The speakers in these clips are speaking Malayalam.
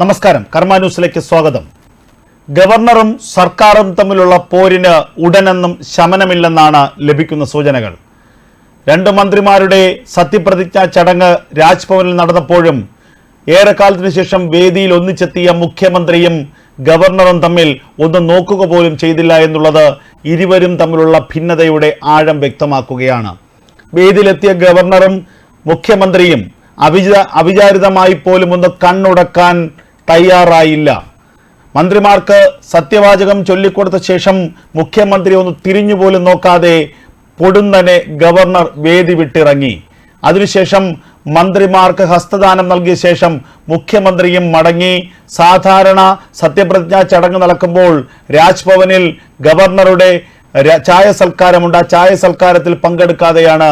നമസ്കാരം. കർമ്മ ന്യൂസിലേക്ക് സ്വാഗതം. ഗവർണറും സർക്കാരും തമ്മിലുള്ള പോരിന് ഉടനെന്നും ശമനമില്ലെന്നാണ് ലഭിക്കുന്ന സൂചനകൾ. രണ്ട് മന്ത്രിമാരുടെ സത്യപ്രതിജ്ഞാ ചടങ്ങ് രാജ്ഭവനിൽ നടന്നപ്പോഴും ഏറെക്കാലത്തിന് ശേഷം വേദിയിൽ ഒന്നിച്ചെത്തിയ മുഖ്യമന്ത്രിയും ഗവർണറും തമ്മിൽ ഒന്ന് നോക്കുക പോലും ചെയ്തില്ല എന്നുള്ളത് ഇരുവരും തമ്മിലുള്ള ഭിന്നതയുടെ ആഴം വ്യക്തമാക്കുകയാണ്. വേദിയിലെത്തിയ ഗവർണറും മുഖ്യമന്ത്രിയും അവിച അവിചാരിതമായി പോലും ഒന്ന് കണ്ണുടക്കാൻ തയ്യാറായില്ല. മന്ത്രിമാർക്ക് സത്യവാചകം ചൊല്ലിക്കൊടുത്ത ശേഷം മുഖ്യമന്ത്രി ഒന്ന് തിരിഞ്ഞുപോലും നോക്കാതെ പൊടുന്നനെ ഗവർണർ വേദി വിട്ടിറങ്ങി. അതിനുശേഷം മന്ത്രിമാർക്ക് ഹസ്തദാനം നൽകിയ ശേഷം മുഖ്യമന്ത്രിയും മടങ്ങി. സാധാരണ സത്യപ്രതിജ്ഞാ ചടങ്ങ് നടക്കുമ്പോൾ രാജ്ഭവനിൽ ഗവർണറുടെ ചായ സൽക്കാരമുണ്ട്. ആ ചായ സൽക്കാരത്തിൽ പങ്കെടുക്കാതെയാണ്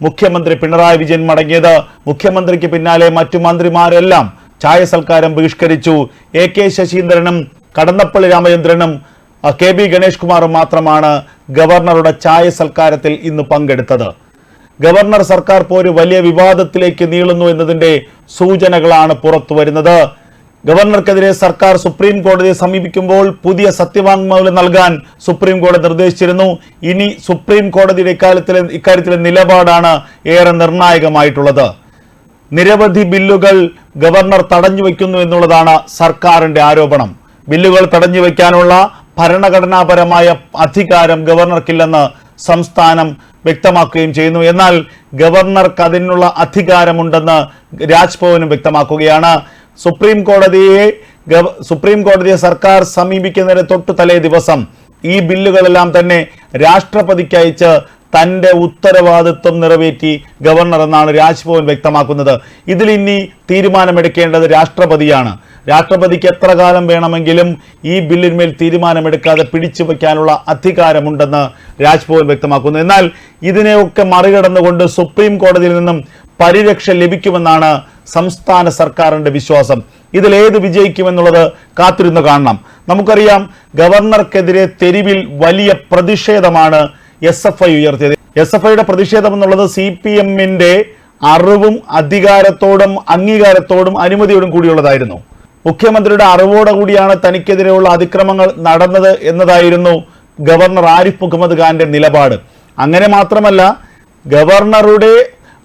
മുഖ്യമന്ത്രി പിണറായി വിജയൻ മടങ്ങിയത്. മുഖ്യമന്ത്രിക്ക് പിന്നാലെ മറ്റു മന്ത്രിമാരെല്ലാം ചായ സൽക്കാരം ബഹിഷ്കരിച്ചു. എ കെ ശശീന്ദ്രനും കടന്നപ്പള്ളി രാമചന്ദ്രനും കെ ബി ഗണേഷ് കുമാറും മാത്രമാണ് ഗവർണറുടെ ചായ സൽക്കാരത്തിൽ ഇന്ന് പങ്കെടുത്തത്. ഗവർണർ സർക്കാർ പോര് വലിയ വിവാദത്തിലേക്ക് നീളുന്നു എന്നതിന്റെ സൂചനകളാണ് പുറത്തു വരുന്നത്. ഗവർണർക്കെതിരെ സർക്കാർ സുപ്രീം കോടതിയെ സമീപിക്കുമ്പോൾ പുതിയ സത്യവാങ്മൂലം നൽകാൻ സുപ്രീം കോടതി നിർദ്ദേശിച്ചിരുന്നു. ഇനി സുപ്രീം കോടതിയുടെ ഇക്കാര്യത്തിലെ ഇക്കാര്യത്തിലെ നിലപാടാണ് ഏറെ നിർണായകമായിട്ടുള്ളത്. നിരവധി ബില്ലുകൾ ഗവർണർ തടഞ്ഞു വയ്ക്കുന്നു എന്നുള്ളതാണ് സർക്കാരിന്റെ ആരോപണം. ബില്ലുകൾ തടഞ്ഞു വയ്ക്കാനുള്ള ഭരണഘടനാപരമായ അധികാരം ഗവർണർക്കില്ലെന്ന് സംസ്ഥാനം വ്യക്തമാക്കുകയും ചെയ്യുന്നു. എന്നാൽ ഗവർണർക്ക് അതിനുള്ള അധികാരമുണ്ടെന്ന് രാജ്ഭവനും വ്യക്തമാക്കുകയാണ്. സുപ്രീം കോടതിയെ സുപ്രീം കോടതിയെ സർക്കാർ സമീപിക്കുന്നതിന് തൊട്ടു തലേ ദിവസം ഈ ബില്ലുകളെല്ലാം തന്നെ രാഷ്ട്രപതിക്ക് അയച്ച് തന്റെ ഉത്തരവാദിത്വം നിറവേറ്റി ഗവർണർ എന്നാണ് രാജ്ഭവൻ വ്യക്തമാക്കുന്നത്. ഇതിൽ ഇനി തീരുമാനമെടുക്കേണ്ടത് രാഷ്ട്രപതിയാണ്. രാഷ്ട്രപതിക്ക് എത്ര കാലം വേണമെങ്കിലും ഈ ബില്ലിന്മേൽ തീരുമാനമെടുക്കാതെ പിടിച്ചു വയ്ക്കാനുള്ള അധികാരമുണ്ടെന്ന് രാജ്ഭവൻ വ്യക്തമാക്കുന്നു. എന്നാൽ ഇതിനെയൊക്കെ മറികടന്നുകൊണ്ട് സുപ്രീം കോടതിയിൽ നിന്നും പരിരക്ഷ ലഭിക്കുമെന്നാണ് സംസ്ഥാന സർക്കാരിന്റെ വിശ്വാസം. ഇതിൽ ഏത് വിജയിക്കുമെന്നുള്ളത് കാത്തിരുന്ന് കാണണം. നമുക്കറിയാം ഗവർണർക്കെതിരെ തെരുവിൽ വലിയ പ്രതിഷേധമാണ് എസ് എഫ് ഐ ഉയർത്തിയത്. എസ് എഫ് ഐയുടെ പ്രതിഷേധം എന്നുള്ളത് സി പി എമ്മിന്റെ അറിവും അധികാരത്തോടും അംഗീകാരത്തോടും അനുമതിയോടും കൂടിയുള്ളതായിരുന്നു. മുഖ്യമന്ത്രിയുടെ അറിവോടെ കൂടിയാണ് തനിക്കെതിരെയുള്ള അതിക്രമങ്ങൾ നടന്നത് എന്നതായിരുന്നു ഗവർണർ ആരിഫ് മുഹമ്മദ് ഖാന്റെ നിലപാട്. അങ്ങനെ മാത്രമല്ല ഗവർണറുടെ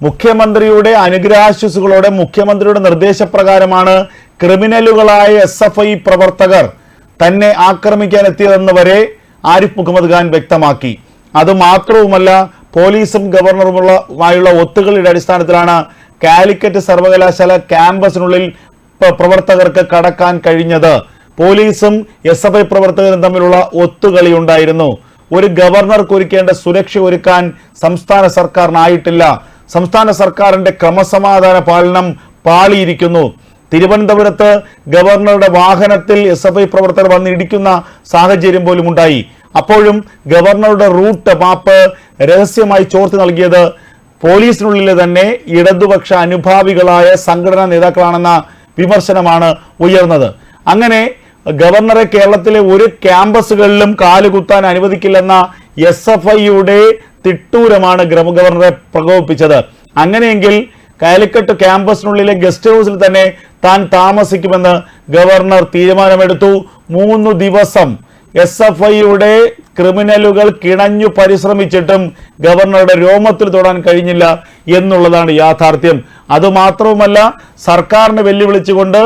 മുഖ്യമന്ത്രിയുടെ അനുഗ്രഹാശ്വസുകളോടെ മുഖ്യമന്ത്രിയുടെ നിർദ്ദേശപ്രകാരമാണ് ക്രിമിനലുകളായ എസ് എഫ് ഐ പ്രവർത്തകർ തന്നെ ആക്രമിക്കാൻ എത്തിയതെന്ന് വരെ ആരിഫ് മുഹമ്മദ് ഖാൻ വ്യക്തമാക്കി. അതുമാത്രവുമല്ല പോലീസും ഗവർണറുമുള്ളമായുള്ള ഒത്തുകളിയുടെ അടിസ്ഥാനത്തിലാണ് കാലിക്കറ്റ് സർവകലാശാല ക്യാമ്പസിനുള്ളിൽ പ്രവർത്തകർക്ക് കടക്കാൻ കഴിഞ്ഞത്. പോലീസും എസ് എഫ് ഐ പ്രവർത്തകരും തമ്മിലുള്ള ഒത്തുകളി ഉണ്ടായിരുന്നു. ഒരു ഗവർണർക്ക് ഒരുക്കേണ്ട സുരക്ഷ ഒരുക്കാൻ സംസ്ഥാന സർക്കാരിനായിട്ടില്ല. സംസ്ഥാന സർക്കാരിന്റെ ക്രമസമാധാന പാലനം പാളിയിരിക്കുന്നു. തിരുവനന്തപുരത്ത് ഗവർണറുടെ വാഹനത്തിൽ എസ് എഫ് ഐ പ്രവർത്തകർ വന്നിടിക്കുന്ന സാഹചര്യം പോലും ഉണ്ടായി അപ്പോഴും ഗവർണറുടെ റൂട്ട് മാപ്പ് രഹസ്യമായി ചോർത്തി നൽകിയത് പോലീസിനുള്ളിലെ തന്നെ ഇടതുപക്ഷ അനുഭാവികളായ സംഘടനാ നേതാക്കളാണെന്ന വിമർശനമാണ് ഉയർന്നത്. അങ്ങനെ ഗവർണറെ കേരളത്തിലെ ഒരു ക്യാമ്പസുകളിലും കാലുകുത്താൻ അനുവദിക്കില്ലെന്ന എസ് എഫ് ഐയുടെ തിട്ടൂരമാണ് ഗവർണറെ പ്രകോപിപ്പിച്ചത്. അങ്ങനെയെങ്കിൽ കാലിക്കട്ട് ക്യാമ്പസിനുള്ളിലെ ഗസ്റ്റ് ഹൗസിൽ തന്നെ താൻ താമസിക്കുമെന്ന് ഗവർണർ തീരുമാനമെടുത്തു. മൂന്ന് ദിവസം എസ് എഫ് ഐയുടെ ക്രിമിനലുകൾ കിണഞ്ഞു പരിശ്രമിച്ചിട്ടും ഗവർണറുടെ രോമത്തിൽ തൊടാൻ കഴിഞ്ഞില്ല എന്നുള്ളതാണ് യാഥാർത്ഥ്യം. അതുമാത്രവുമല്ല സർക്കാരിനെ വെല്ലുവിളിച്ചുകൊണ്ട്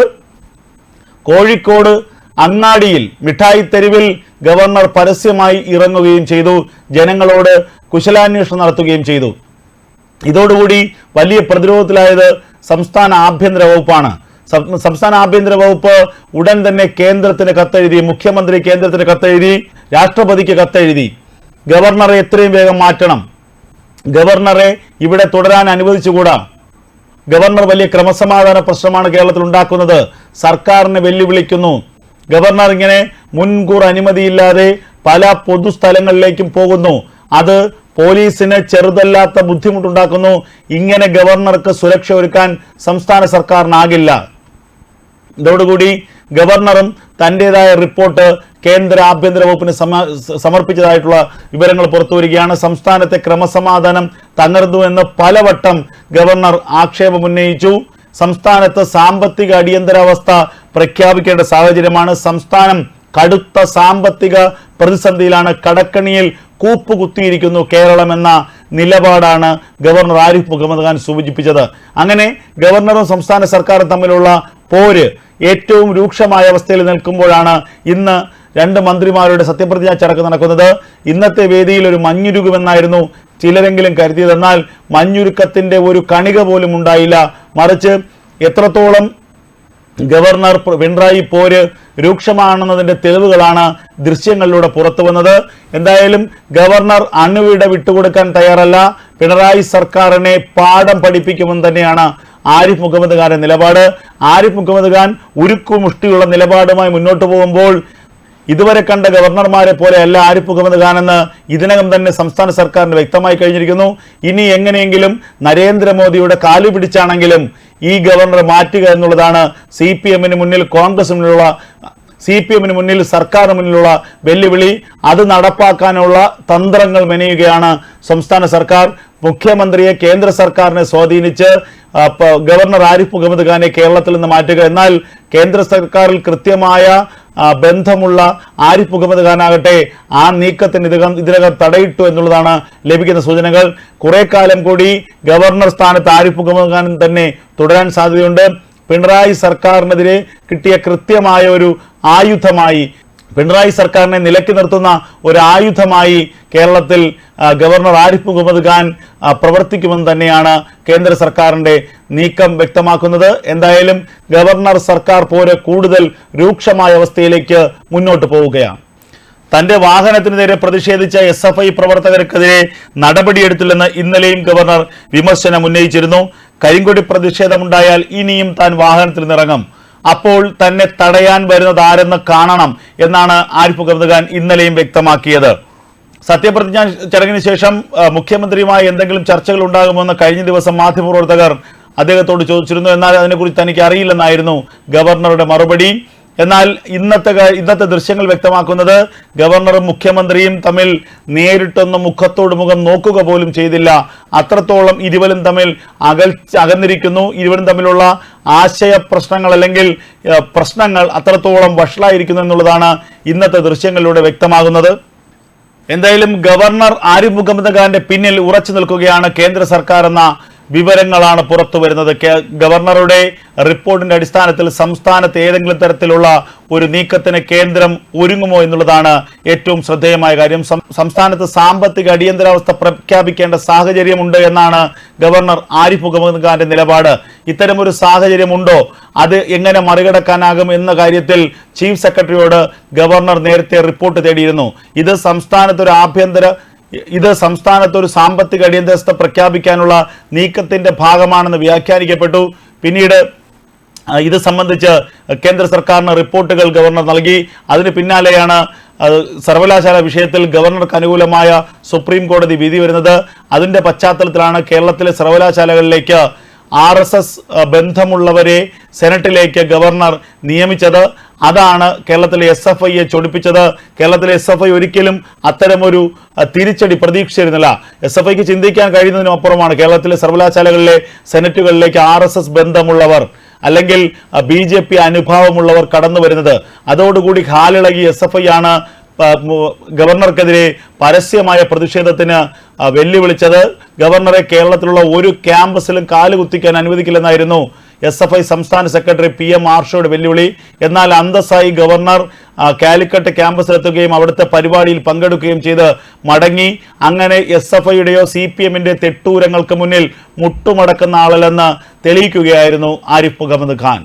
കോഴിക്കോട് അങ്ങാടിയിൽ മിഠായി തെരുവിൽ ഗവർണർ പരസ്യമായി ഇറങ്ങുകയും ചെയ്തു. ജനങ്ങളോട് കുശലാന്വേഷണം നടത്തുകയും ചെയ്തു. ഇതോടുകൂടി വലിയ പ്രതിരോധത്തിലായത് സംസ്ഥാന ആഭ്യന്തര വകുപ്പാണ്. സംസ്ഥാന ആഭ്യന്തര വകുപ്പ് ഉടൻ തന്നെ കേന്ദ്രത്തിന് കത്തെഴുതി മുഖ്യമന്ത്രി കേന്ദ്രത്തിന് കത്തെഴുതി രാഷ്ട്രപതിക്ക് കത്തെഴുതി. ഗവർണറെ എത്രയും വേഗം മാറ്റണം. ഗവർണറെ ഇവിടെ തുടരാൻ അനുവദിച്ചുകൂടാ. ഗവർണർ വലിയ ക്രമസമാധാന പ്രശ്നമാണ് കേരളത്തിൽ ഉണ്ടാക്കുന്നത്. സർക്കാരിനെ വെല്ലുവിളിക്കുന്നു. ഗവർണർ ഇങ്ങനെ മുൻകൂർ അനുമതിയില്ലാതെ പല പൊതുസ്ഥലങ്ങളിലേക്കും പോകുന്നു. അത് പോലീസിന് ചെറുതല്ലാത്ത ബുദ്ധിമുട്ടുണ്ടാക്കുന്നു. ഇങ്ങനെ ഗവർണർക്ക് സുരക്ഷ ഒരുക്കാൻ സംസ്ഥാന സർക്കാരിനാകില്ല. ഇതോടുകൂടി ഗവർണറും തന്റെതായ റിപ്പോർട്ട് കേന്ദ്ര ആഭ്യന്തര വകുപ്പിന് സമർപ്പിച്ചതായിട്ടുള്ള വിവരങ്ങൾ പുറത്തുവരികയാണ് സംസ്ഥാനത്തെ ക്രമസമാധാനം തകർന്നു എന്ന് പലവട്ടം ഗവർണർ ആക്ഷേപമുന്നയിച്ചു സംസ്ഥാനത്ത് സാമ്പത്തിക അടിയന്തരാവസ്ഥ പ്രഖ്യാപിക്കേണ്ട സാഹചര്യമാണ്. സംസ്ഥാനം കടുത്ത സാമ്പത്തിക പ്രതിസന്ധിയിലാണ് കടക്കണിയിൽ കൂപ്പുകുത്തിയിരിക്കുന്നു കേരളം എന്ന നിലപാടാണ് ഗവർണർ ആരിഫ് മുഹമ്മദ് ഖാൻ സൂചിപ്പിച്ചത്. അങ്ങനെ ഗവർണറും സംസ്ഥാന സർക്കാരും തമ്മിലുള്ള പോര്. ഏറ്റവും രൂക്ഷമായ അവസ്ഥയിൽ നിൽക്കുമ്പോഴാണ് ഇന്ന് രണ്ട് മന്ത്രിമാരുടെ സത്യപ്രതിജ്ഞ ചടക്ക് നടക്കുന്നത്. ഇന്നത്തെ വേദിയിൽ ഒരു മഞ്ഞുരുകുമെന്നായിരുന്നു ചിലരെങ്കിലും കരുതിയതെന്നാൽ മഞ്ഞുരുക്കത്തിന്റെ ഒരു കണിക പോലും ഉണ്ടായില്ല. മറിച്ച് എത്രത്തോളം ഗവർണർ പിണറായി പോര് രൂക്ഷമാണെന്നതിന്റെ തെളിവുകളാണ് ദൃശ്യങ്ങളിലൂടെ പുറത്തു വന്നത്. എന്തായാലും ഗവർണർ അണുവിട വിട്ടുകൊടുക്കാൻ തയ്യാറല്ല. പിണറായി സർക്കാരിനെ പാഠം പഠിപ്പിക്കുമെന്ന് തന്നെയാണ് ആരിഫ് മുഹമ്മദ് ഖാന്റെ നിലപാട്. ആരിഫ് മുഹമ്മദ് ഖാൻ ഉരുക്കുമുഷ്ടിയുള്ള നിലപാടുമായി മുന്നോട്ട് പോകുമ്പോൾ ഇതുവരെ കണ്ട ഗവർണർമാരെ പോലെയല്ല ആരിഫ് മുഹമ്മദ് ഖാൻ എന്ന് ഇതിനകം തന്നെ സംസ്ഥാന സർക്കാരിന് വ്യക്തമായി കഴിഞ്ഞിരിക്കുന്നു. ഇനി എങ്ങനെയെങ്കിലും നരേന്ദ്രമോദിയുടെ കാലു പിടിച്ചാണെങ്കിലും ഈ ഗവർണർ മാറ്റുക എന്നുള്ളതാണ് സി പി എമ്മിന് മുന്നിൽ കോൺഗ്രസിനുള്ള സി പി എമ്മിന് മുന്നിൽ സർക്കാരിന് മുന്നിലുള്ള വെല്ലുവിളി. അത് നടപ്പാക്കാനുള്ള തന്ത്രങ്ങൾ മെനയുകയാണ് സംസ്ഥാന സർക്കാർ. മുഖ്യമന്ത്രിയെ കേന്ദ്ര സർക്കാരിനെ സ്വാധീനിച്ച് ഗവർണർ ആരിഫ് മുഹമ്മദ് ഖാനെ കേരളത്തിൽ നിന്ന് മാറ്റുക. എന്നാൽ കേന്ദ്ര സർക്കാരിൽ കൃത്യമായ ബന്ധമുള്ള ആരിഫ് മുഹമ്മദ് ഖാനാകട്ടെ ആ നീക്കത്തിന് ഇതിനകം ഇതിനകം തടയിട്ടു എന്നുള്ളതാണ് ലഭിക്കുന്ന സൂചനകൾ. കുറെ കാലം കൂടി ഗവർണർ സ്ഥാനത്ത് ആരിഫ് മുഹമ്മദ് ഖാൻ തന്നെ തുടരാൻ സാധ്യതയുണ്ട്. പിണറായി സർക്കാരിനെതിരെ കിട്ടിയ കൃത്യമായ ഒരു ആയുധമായി പിണറായി സർക്കാരിനെ നിലക്കി നിർത്തുന്ന ഒരു ആയുധമായി കേരളത്തിൽ ഗവർണർ ആരിഫ് മുഹമ്മദ് ഖാൻ പ്രവർത്തിക്കുമെന്ന് തന്നെയാണ് കേന്ദ്ര സർക്കാരിന്റെ നീക്കം വ്യക്തമാക്കുന്നത്. എന്തായാലും ഗവർണർ സർക്കാർ പോരെ കൂടുതൽ രൂക്ഷമായ അവസ്ഥയിലേക്ക് മുന്നോട്ട് പോവുകയാണ്. തന്റെ വാഹനത്തിന് നേരെ പ്രതിഷേധിച്ച എസ് എഫ് ഐ പ്രവർത്തകർക്കെതിരെ നടപടിയെടുത്തില്ലെന്ന് ഇന്നലെയും ഗവർണർ വിമർശനം ഉന്നയിച്ചിരുന്നു കരിങ്കൊടി പ്രതിഷേധമുണ്ടായാൽ ഇനിയും താൻ വാഹനത്തിൽ നിന്നിറങ്ങും അപ്പോൾ തന്നെ തടയാൻ വരുന്നത് ആരെന്ന് കാണണം എന്നാണ് ആരിഫ് മുഹമ്മദ് ഖാൻ ഇന്നലെയും വ്യക്തമാക്കിയത്. സത്യപ്രതിജ്ഞ ചടങ്ങിന് ശേഷം മുഖ്യമന്ത്രിയുമായി എന്തെങ്കിലും ചർച്ചകൾ ഉണ്ടാകുമെന്ന് കഴിഞ്ഞ ദിവസം മാധ്യമപ്രവർത്തകർ അദ്ദേഹത്തോട് ചോദിച്ചിരുന്നു. എന്നാൽ അതിനെക്കുറിച്ച് തനിക്ക് അറിയില്ലെന്നായിരുന്നു ഗവർണറുടെ മറുപടി. എന്നാൽ ഇന്നത്തെ ഇന്നത്തെ ദൃശ്യങ്ങൾ വ്യക്തമാക്കുന്നത് ഗവർണറും മുഖ്യമന്ത്രിയും തമ്മിൽ നേരിട്ടൊന്ന് മുഖത്തോട് മുഖം നോക്കുക പോലും ചെയ്തില്ല. അത്രത്തോളം ഇരുവരും തമ്മിൽ അകൽ അകന്നിരിക്കുന്നു. ഇരുവരും തമ്മിലുള്ള ആശയ പ്രശ്നങ്ങൾ അല്ലെങ്കിൽ പ്രശ്നങ്ങൾ അത്രത്തോളം വഷളായിരിക്കുന്നു എന്നുള്ളതാണ് ഇന്നത്തെ ദൃശ്യങ്ങളിലൂടെ വ്യക്തമാകുന്നത്. എന്തായാലും ഗവർണർ ആരിഫ് മുഹമ്മദ് ഖാന്റെ പിന്നിൽ ഉറച്ചു നിൽക്കുകയാണ് കേന്ദ്ര സർക്കാർ എന്ന വിവരങ്ങളാണ് പുറത്തു വരുന്നത്. ഗവർണറുടെ റിപ്പോർട്ടിന്റെ അടിസ്ഥാനത്തിൽ സംസ്ഥാനത്ത് ഏതെങ്കിലും തരത്തിലുള്ള ഒരു നീക്കത്തിന് കേന്ദ്രം ഒരുങ്ങുമോ എന്നുള്ളതാണ് ഏറ്റവും ശ്രദ്ധേയമായ കാര്യം. സംസ്ഥാനത്ത് സാമ്പത്തിക അടിയന്തരാവസ്ഥ പ്രഖ്യാപിക്കേണ്ട സാഹചര്യമുണ്ട് എന്നാണ് ഗവർണർ ആരിഫ് മുഹമ്മദ് ഖാന്റെ നിലപാട്. ഇത്തരമൊരു സാഹചര്യമുണ്ടോ? അത് എങ്ങനെ മറികടക്കാനാകും എന്ന കാര്യത്തിൽ ചീഫ് സെക്രട്ടറിയോട് ഗവർണർ നേരത്തെ റിപ്പോർട്ട് തേടിയിരുന്നു. ഇത് സംസ്ഥാനത്ത് ഒരു ആഭ്യന്തര ഇത് സംസ്ഥാനത്ത് ഒരു സാമ്പത്തിക അടിയന്തരസ്ഥ പ്രഖ്യാപിക്കാനുള്ള നീക്കത്തിന്റെ ഭാഗമാണെന്ന് വ്യാഖ്യാനിക്കപ്പെട്ടു. പിന്നീട് ഇത് സംബന്ധിച്ച് കേന്ദ്ര സർക്കാരിന് റിപ്പോർട്ടുകൾ ഗവർണർ നൽകി. അതിന് പിന്നാലെയാണ് സർവകലാശാല വിഷയത്തിൽ ഗവർണർക്ക് അനുകൂലമായ സുപ്രീം കോടതി വിധി വരുന്നത്. അതിന്റെ പശ്ചാത്തലത്തിലാണ് കേരളത്തിലെ സർവകലാശാലകളിലേക്ക് ആർ എസ് എസ് ബന്ധമുള്ളവരെ സെനറ്റിലേക്ക് ഗവർണർ നിയമിച്ചത്. അതാണ് കേരളത്തിലെ എസ് എഫ് ഐയെ ചൊടിപ്പിച്ചത്. കേരളത്തിലെ എസ് എഫ് ഐ ഒരിക്കലും അത്തരമൊരു തിരിച്ചടി പ്രതീക്ഷിച്ചിരുന്നില്ല. എസ് എഫ് ഐക്ക് ചിന്തിക്കാൻ കഴിയുന്നതിനും അപ്പുറമാണ് കേരളത്തിലെ സർവകലാശാലകളിലെ സെനറ്റുകളിലേക്ക് ആർ എസ് എസ് ബന്ധമുള്ളവർ അല്ലെങ്കിൽ ബി ജെ പി അനുഭാവമുള്ളവർ കടന്നു വരുന്നത്. അതോടുകൂടി ഹാലിളകി എസ് എഫ് ഐ ആണ് ഗവർണർക്കെതിരെ പരസ്യമായ പ്രതിഷേധത്തിന് വെല്ലുവിളിച്ചത് ഗവർണറെ കേരളത്തിലുള്ള ഒരു ക്യാമ്പസിലും കാലുകുത്തിക്കാൻ അനുവദിക്കില്ലെന്നായിരുന്നു എസ് എഫ് ഐ സംസ്ഥാന സെക്രട്ടറി പി എം ആർഷോയുടെ വെല്ലുവിളി. എന്നാൽ അന്തസ്സായി ഗവർണർ കാലിക്കട്ട് ക്യാമ്പസിലെത്തുകയും അവിടുത്തെ പരിപാടിയിൽ പങ്കെടുക്കുകയും ചെയ്ത് മടങ്ങി. അങ്ങനെ എസ് എഫ് ഐയുടെയോ സി പി എമ്മിന്റെ തെട്ടൂരങ്ങൾക്ക് മുന്നിൽ മുട്ടുമടക്കുന്ന ആളല്ലെന്ന് തെളിയിക്കുകയായിരുന്നു ആരിഫ് മുഹമ്മദ് ഖാൻ.